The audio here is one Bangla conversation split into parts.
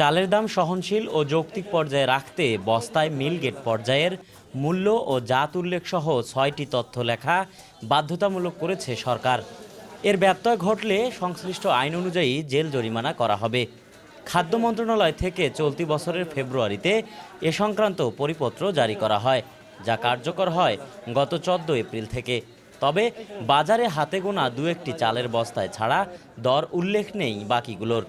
চালের দাম সহনশীল ও যৌক্তিক পর্যায়ে রাখতে বস্তায় মিল গেট পর্যায়ের মূল্য ও জাত উল্লেখ সহ ছয়টি তথ্য লেখা বাধ্যতামূলক করেছে সরকার। এর ব্যত্যয় ঘটলে সংশ্লিষ্ট আইন অনুযায়ী জেল জরিমানা করা হবে। খাদ্য মন্ত্রণালয় থেকে চলতি বছরের ফেব্রুয়ারিতে এ সংক্রান্ত পরিপত্র জারি করা হয়, যা কার্যকর হয় গত চোদ্দ এপ্রিল থেকে। তবে বাজারে হাতে গোনা দু একটি চালের বস্তায় ছাড়া দর উল্লেখ নেই বাকিগুলোর।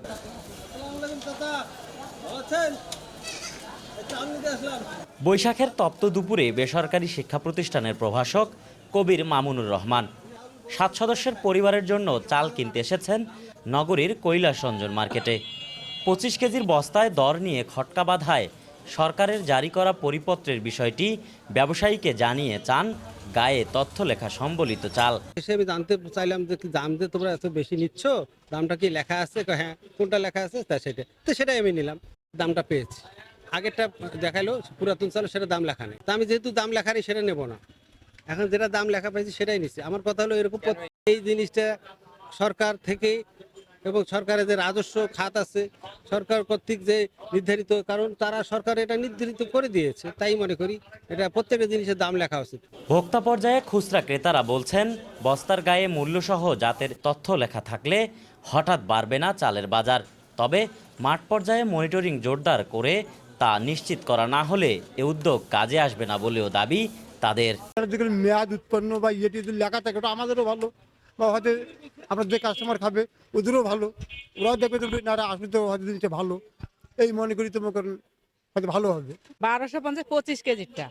বৈশাখের তপ্ত দুপুরে বেসরকারি শিক্ষা প্রতিষ্ঠানের প্রভাষক কবির মামুনুর রহমান। সাত সদস্যের পরিবারের জন্য চাল কিনতে এসেছেন নগরীর কৈলাস রঞ্জন মার্কেটে। পঁচিশ কেজির বস্তায় দর নিয়ে খটকা বাধায় সরকারের জারি করা পরিপত্রের বিষয়টি ব্যবসায়ীকে জানিয়ে চান গায়ে তথ্য লেখা সম্বলিত চাল। হিসেবে আমি জানতে চাইলাম যে দাম যে তোমরা এত বেশি নিচ্ছ দামটা কি লেখা আছে? হ্যাঁ কোনটা লেখা আছে? তা সেটা তো সেটাই আমি নিলাম। দামটা পেয়েছি। আগেরটা দেখাল পুরাতন চাল, সেটা দাম লেখা নেই। তা আমি যেহেতু দাম লেখা নেই সেটা নেব না। এখন যেটা দাম লেখা পাইছি সেটাই নিচ্ছি। আমার কথা হলো এরকম এই জিনিসটা সরকার থেকে এবং সরকারের যে রাজস্ব খাত আছে, সরকার কর্তৃক যে নির্ধারিত, কারণ তারা সরকার এটা নির্ধারিত করে দিয়েছে, তাই মনে করি এটা প্রত্যেকটা জিনিসের দাম লেখা উচিত। ভোক্তা পর্যায়ে খুচরা ক্রেতারা বলছেন, বস্তার গায়ে মূল্যসহ জাতের তথ্য লেখা থাকলে হঠাৎ বাড়বে না চালের বাজার। তবে মাঠ পর্যায়ে মনিটরিং জোরদার করে তা নিশ্চিত করা না হলে এ উদ্যোগ কাজে আসবে না বলেও দাবি তাদের। মেয়াদ উৎপন্ন বা ইয়েটি যদি লেখা থাকে ওটা আমাদেরও ভালো। বা হয়তো আমরা যে কাস্টমার খাবে ওদেরও ভালো। ওরাও দেখবে তো না আসলে তো হয়তো জিনিসটা ভালো। এই মনে করি তো মনে করেন হয়তো ভালো হবে। বারোশো পঞ্চাশ পঁচিশ কেজিরটা।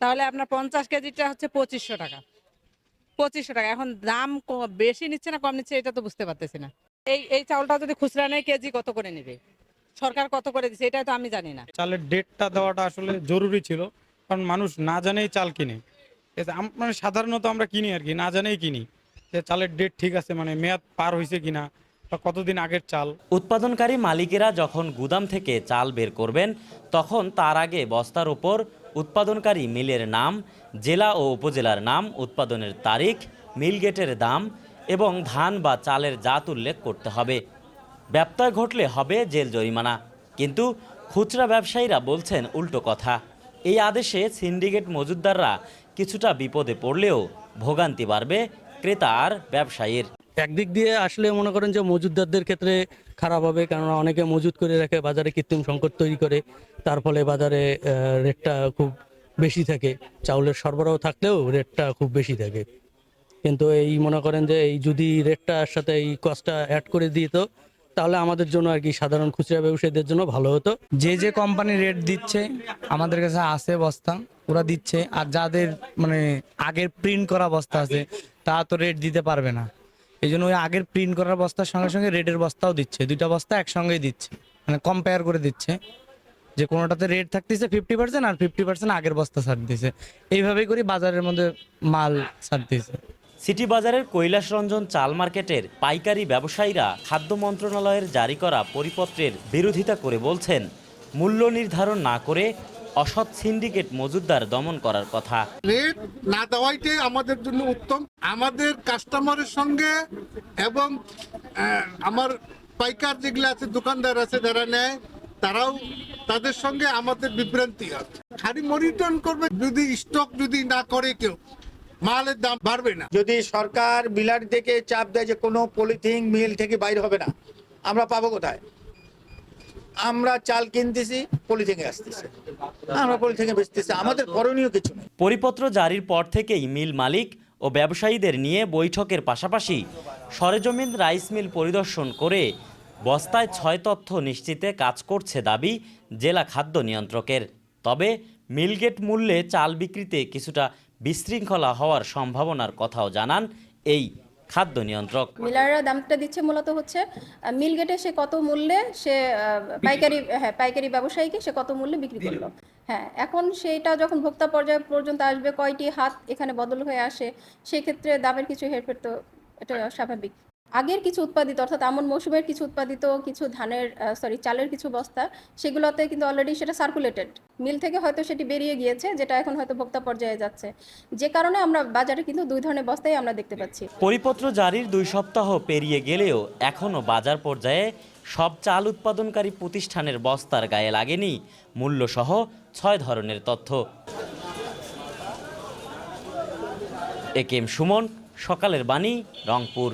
তাহলে আপনার পঞ্চাশ কেজিরটা হচ্ছে পঁচিশশো টাকা। পঁচিশশো টাকা। এখন দাম বেশি নিচ্ছে না কম নিচ্ছে এটা তো বুঝতে পারতেছি না। এই এই চাউলটা যদি খুচরা নেয় কেজি কত করে নেবে? সরকার কত করে দিচ্ছে এটা তো আমি জানি না। চালের ডেটটা দেওয়াটা আসলে জরুরি ছিল কারণ মানুষ না জানেই চাল কিনে। মানে সাধারণত আমরা কিনি আর কি না জানেই কিনি। যে চালের ডেট ঠিক আছে মানে মেয়াদ পার হয়েছে কিনা বা কতদিন আগের চাল। উৎপাদনকারী মালিকেরা যখন গুদাম থেকে চাল বের করবেন তখন তার আগে বস্তার উপর উৎপাদনকারী মিলের নাম জেলা ও উপজেলার নাম উৎপাদনের তারিখ মিল গেটের দাম এবং ধান বা চালের জাত উল্লেখ করতে হবে। ব্যত্যয় ঘটলে হবে জেল জরিমানা। কিন্তু খুচরা ব্যবসায়ীরা বলছেন উল্টো কথা। এই আদেশে সিন্ডিকেট মজুদদাররা কিছুটা বিপদে পড়লেও ভোগান্তি বাড়বে ক্রেতা আর ব্যবসায়ীর। একদিক দিয়ে আসলে মনে করেন যে মজুদদারদের ক্ষেত্রে খারাপ হবে, কেননা অনেকে মজুদ করে রাখে, বাজারে কৃত্রিম সংকট তৈরি করে, তার ফলে বাজারে রেটটা খুব বেশি থাকে। চাউলের সরবরাহ থাকলেও রেটটা খুব বেশি থাকে। কিন্তু এই মনে করেন যে এই যদি রেটটার সাথে এই কস্টটা অ্যাড করে দিত, তাহলে আমাদের জন্য আর কি সাধারণ খুচরা ব্যবসায়ীদের জন্য ভালো হতো। যে যে কোম্পানি রেট দিচ্ছে, আমাদের কাছে আছে বস্তা, ওরা দিচ্ছে। আর যাদের মানে আগের প্রিন্ট করা বস্তা আছে তা তো রেট দিতে পারবে না। এই জন্য ওই আগের প্রিন্ট করার বস্তার সঙ্গে সঙ্গে রেটের বস্তাও দিচ্ছে। দুইটা বস্তা একসঙ্গেই দিচ্ছে। মানে কম্পেয়ার করে দিচ্ছে। যে কোনোটাতে রেট থাকতেছে ফিফটি পার্সেন্ট আর ফিফটি পার্সেন্ট আগের বস্তা ছাড় দিছে এইভাবেই করে বাজারের মধ্যে মাল ছাড় দিছে সিটি বাজারের কৈলাস রঞ্জন চাল মার্কেটের পাইকারি ব্যবসায়ীরা খাদ্য মন্ত্রণালয়ের জারি করা পরিপত্রের বিরোধিতা করে বলছেন, মূল্য নির্ধারণ না করে অসৎ সিন্ডিকেট মজুদদার দমন করার কথা। রেট না দেওয়াইটাই আমাদের জন্য উত্তম। আমাদের কাস্টমারের সঙ্গে এবং আমার পাইকার যেগুলো আছে, দোকানদার আছে, যারা নেয়, তারাও তাদের সঙ্গে আমাদের বিভ্রান্তি হয়। খালি মনিটন করবে যদি স্টক যদি না করে কেউ। মালের দাম বাড়বে না। যদি সরকার বিলার থেকে চাপ দেয় যে কোনো পলিথিন মিল থেকে বাইরে হবে না, আমরা পাবো কোথায়? আমরা চাল কিনতেছি, পলিথিনে আসতেছে। আমরা পলিথিনে বেচতেছি, আমাদের করণীয় কিছু নেই। পরিপত্র জারির পর থেকেই মিল মালিক ও ব্যবসায়ীদের নিয়ে বৈঠকের পাশাপাশি সরেজমিন রাইস মিল পরিদর্শন করে বস্তায় ছয় তথ্য নিশ্চিতে কাজ করছে দাবি জেলা খাদ্য নিয়ন্ত্রকের। তবে মিলগেট মূল্যে চাল বিক্রিতে কিছুটা বিশৃঙ্খলা হওয়ার সম্ভাবনার কথাও জানান এই খাদ্য নিয়ন্ত্রক। মিলাররা দামটা দিচ্ছে মূলত হচ্ছে মিল গেটে সে কত মূল্যে সে আহ, পাইকারি হ্যাঁ পাইকারি ব্যবসায়ীকে সে কত মূল্যে বিক্রি করল। হ্যাঁ এখন সেটা যখন ভোক্তা পর্যায়ে পর্যন্ত আসবে কয়টি হাত এখানে বদল হয়ে আসে সেক্ষেত্রে দামের কিছু হেরফের তো এটা স্বাভাবিক। আগের কিছু উৎপাদিত, অর্থাৎ আমন মৌসুমের কিছু উৎপাদিত, কিছু ধানের সরি চালের কিছু বস্তা, সেগুলোতে কিন্তু অলরেডি সেটা সার্কুলেটেড মিল থেকে হয়তো সেটি বেরিয়ে গিয়েছে, যেটা এখন হয়তো ভোক্তা পর্যায়ে যাচ্ছে। যে কারণে আমরা বাজারে কিন্তু দুই ধরনের বস্তাই আমরা দেখতে পাচ্ছি। পরিপত্র জারির দুই সপ্তাহ পেরিয়ে গেলেও এখনও বাজার পর্যায়ে সব চাল উৎপাদনকারী প্রতিষ্ঠানের বস্তার গায়ে লাগেনি মূল্যসহ ছয় ধরনের তথ্য। এ কে এম সুমন, সকালের বাণী, রংপুর।